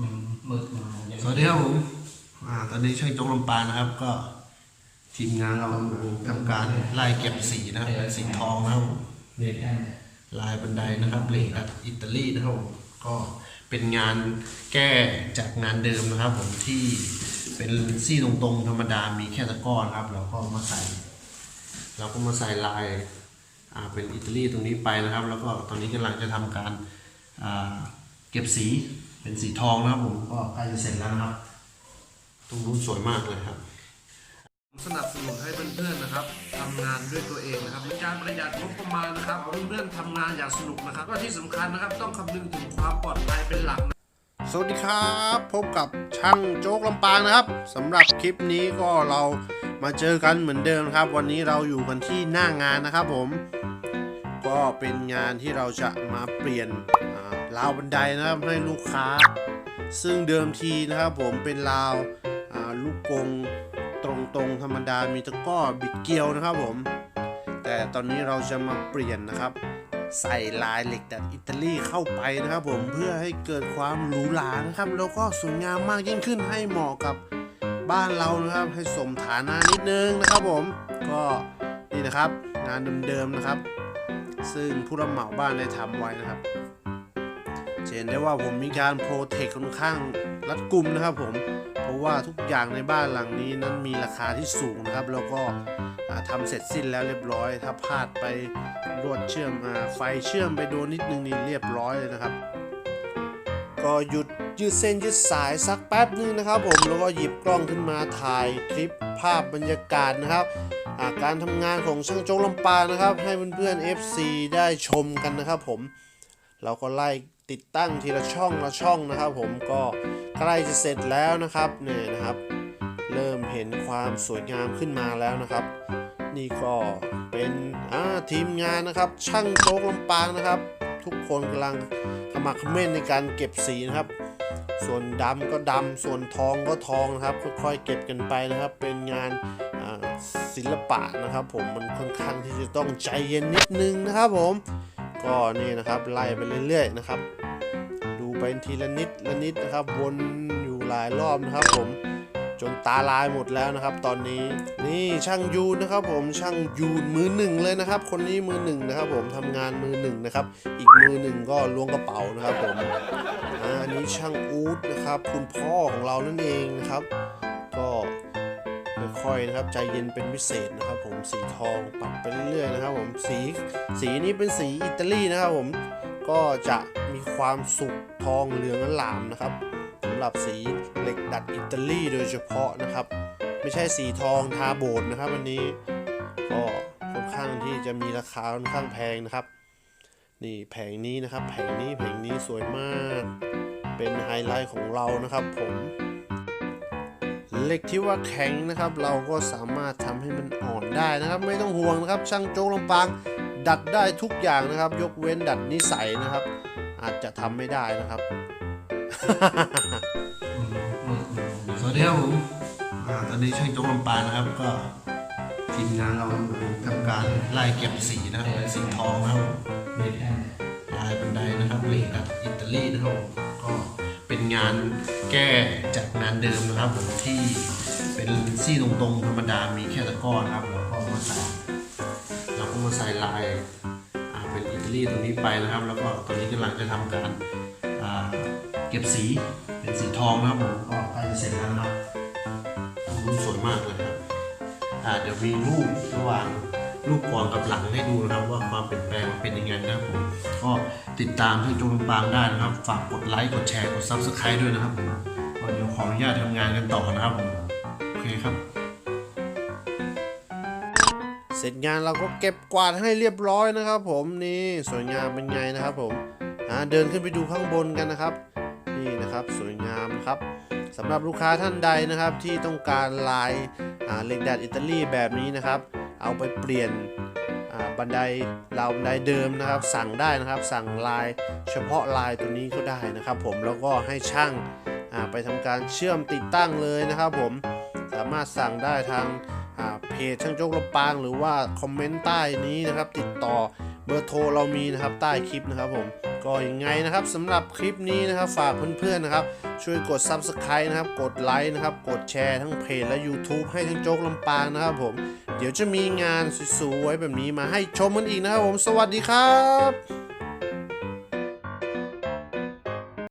มันมืดมายังสวัสดีครับผมอ่าตอนนี้ช่างจงลำปางนะครับ ก็ ทีมงานเราทำการไล่เก็บสีนะครับเป็นสีทองนะครับผมเรียนได้ลายบันไดนะครับเหล็กดัดอิตาลีนะครับผมก็เป็นงานแก้จากงานเดิมนะครับ ผมที่เป็นซี่ตรงๆ ธรรมดามีแค่ตะกร้อนะครับเราก็มาใส่เราก็มาใส่ลายอ่าเป็นอิตาลีตรงนี้ไปนะครับ แล้วก็ตอนนี้กำลังจะทำการอ่าเก็บสี เป็นสีทองนะครับผมก็ใกล้จะเสร็จแล้วนะครับตรงนู้นสวยมากเลยครับ สนับสนุนให้เพื่อนๆนะครับทำงานด้วยตัวเองนะครับเป็นการประหยัดงบประมาณนะครับเพื่อนๆทำงานอย่างสนุกนะครับ ก็ที่สำคัญนะครับต้องคำนึงถึงความปลอดภัยเป็นหลักนะสวัสดีครับ พบกับช่างโจ๊กลำปางนะครับสำหรับคลิปนี้ก็เรามาเจอกันเหมือนเดิมครับ วันนี้เราอยู่กันที่หน้างานนะครับผม ก็เป็นงานที่เราจะมาเปลี่ยนอ่า ราวบันไดนะครับให้ลูกค้า ซึ่งเดิมทีนะครับผมเป็นราวาลูกกงตรงๆธรรมดามีตะก้อบิดเกลียวนะครับผม แต่ตอนนี้เราจะมาเปลี่ยนนะครับ ใส่ลายเหล็กดัดอิตาลีเข้าไปนะครับผมเพื่อให้เกิดความหรูหรานะครับ แล้วก็สวยงามมากยิ่งขึ้นให้เหมาะกับบ้านเรานะครับ ให้สมฐานะนิดนึงนะครับผมก็นี่นะครับงานเดิมๆนะครับ ซึ่งผู้รับเหมาบ้านได้ทำไว้นะครับ จะเห็นได้ว่าผมมีการโปรเทคค่อนข้างรัดกุมนะครับผม เพราะว่าทุกอย่างในบ้านหลังนี้นั้นมีราคาที่สูงนะครับ แล้วก็อ่าทำเสร็จสิ้นแล้วเรียบร้อย ถ้าพลาดไปรวดเชื่อมอ่าไฟเชื่อมไปโดนนิดนึงนี่เรียบร้อยเลยนะครับ ก็หยุดยืดเส้นยืดสายสักแป๊บนึงนะครับ ผมแล้วก็หยิบกล้องขึ้นมาถ่ายคลิปภาพบรรยากาศนะครับาการทำงานของช่างโจงลำปางนะครับ ให้เพื่อนๆ FC ได้ชมกันนะครับผม เราก็ไล่ ติดตั้งทีละช่องละช่องนะครับ ผมก็ใกล้จะเสร็จแล้วนะครับเนี่ยนะครับ เริ่มเห็นความสวยงามขึ้นมาแล้วนะครับ นี่ก็เป็นทีมงานนะครับ ช่างโจ๊กลำปางนะครับ ทุกคนกำลังขมักเขม้นในการเก็บสีนะครับ ส่วนดำก็ดำส่วนทองก็ทองนะครับค่อยๆเก็บกันไปนะครับ เป็นงานศิลปะนะครับ ผมมันค่อนข้างที่จะต้องใจเย็นนิดนึงนะครับผม ก็นี่นะครับไล่ไปเรื่อยๆนะครับ ดูไปทีละนิดละนิดนะครับวนอยู่หลายรอบนะครับผมจนตาลายหมดแล้วนะครับ ตอนนี้นี่ช่างยูนนะครับ ผมช่างยูนมือหนึ่งเลยนะครับ คนนี้มือหนึ่งนะครับ ผมทำงานมือหนึ่งนะครับ อีกมือหนึ่งก็ล้วงกระเป๋านะครับผมอันนี้ช่างอูดนะครับ คุณพ่อของเรานั่นเองนะครับ ก็ ค่อยนะครับ ใจเย็นเป็นพิเศษนะครับ ผมสีทองปรับไปเรื่อยๆนะครับ ผมสีสีนี้เป็นสีอิตาลีนะครับ ผมก็จะมีความสุกทองเหลืองอลามนะครับสำหรับสีเหล็กดัดอิตาลีโดยเฉพาะนะครับ ไม่ใช่สีทองทาโบดนะครับวันนี้ก็ค่อนข้างที่จะมีราคาค่อนข้างแพงนะครับนี่แผงนี้นะครับ แผงนี้แผงนี้สวยมาก เป็นไฮไลท์ของเรานะครับผม เหล็กที่ว่าแข็งนะครับ เราก็สามารถทำให้มันอ่อนได้นะครับ ไม่ต้องห่วงนะครับ ช่างโจ๊กลำปางดัดได้ทุกอย่างนะครับ ยกเว้นดัดนิสัยนะครับ อาจจะทำไม่ได้นะครับมืดมาสวัสดีครับผมอ่าตอนนี้ช่างโจ๊กลำปางนะครับก็ทีมงานเราทำการไล่เก็บสีนะครับเป็นสีทองนะครับเรียนได้ลายบันไดนะครับเหล็กดัดอิตาลีนะครับผมก็ เป็นงานแก้จากงานเดิมนะครับผมที่เป็นซี่ตรงๆธรรมดามีแค่ตะก้อนะครับเราก็มาใส่เราก็มาใส่ลายเป็นอิตาลีตรงนี้ไปนะครับ แล้วก็ตอนนี้กำลังจะทำการเก็บสีเป็นสีทองนะครับผมก็ใกล้จะเสร็จแล้วนะครับรูปสวยมากเลยครับเดี๋ยวมีรูประหว่าง รูปก่อนกับหลังให้ดูนะครับว่าความเปลี่ยนแปลงเป็นยังไงนะครับผมก็ติดตามที่จงลำปางได้นะครับ ฝากกดไลค์กดแชร์กดซับสไครต์ด้วยนะครับผมก็เดี๋ยวขออนุญาตทำงานกันต่อนะครับผมโอเคครับ เสร็จงานเราก็เก็บกวาดให้เรียบร้อยนะครับ ผมนี่สวยงามเป็นไงนะครับผมอ่าเดินขึ้นไปดูข้างบนกันนะครับ นี่นะครับสวยงามนะครับสำหรับลูกค้าท่านใดนะครับที่ต้องการลายเหล็กดัดอิตาลีแบบนี้นะครับ เอาไปเปลี่ยนบันไดราวบันไดเดิมนะครับ สั่งได้นะครับ สั่งลายเฉพาะลายตัวนี้ก็ได้นะครับ ผมแล้วก็ให้ช่างาไปทำการเชื่อมติดตั้งเลยนะครับ ผมสามารถสั่งได้ทางาเพจช่างโจ๊กลำปาง หรือว่าคอมเมนต์ใต้นี้นะครับ ติดต่อเบอร์โทรเรามีนะครับใต้คลิปนะครับผม ก็ยังไงนะครับสำหรับคลิปนี้นะครับฝากเพื่อนๆนะครับ ช่วยกด Subscribe นะครับ กดไลค์นะครับ กดแชร์ทั้งเพจและ YouTube ให้ทั้งโจ๊กลำปางนะครับผม เดี๋ยวจะมีงานสวยๆแบบนี้มาให้ชมกันอีกนะครับผม สวัสดีครับ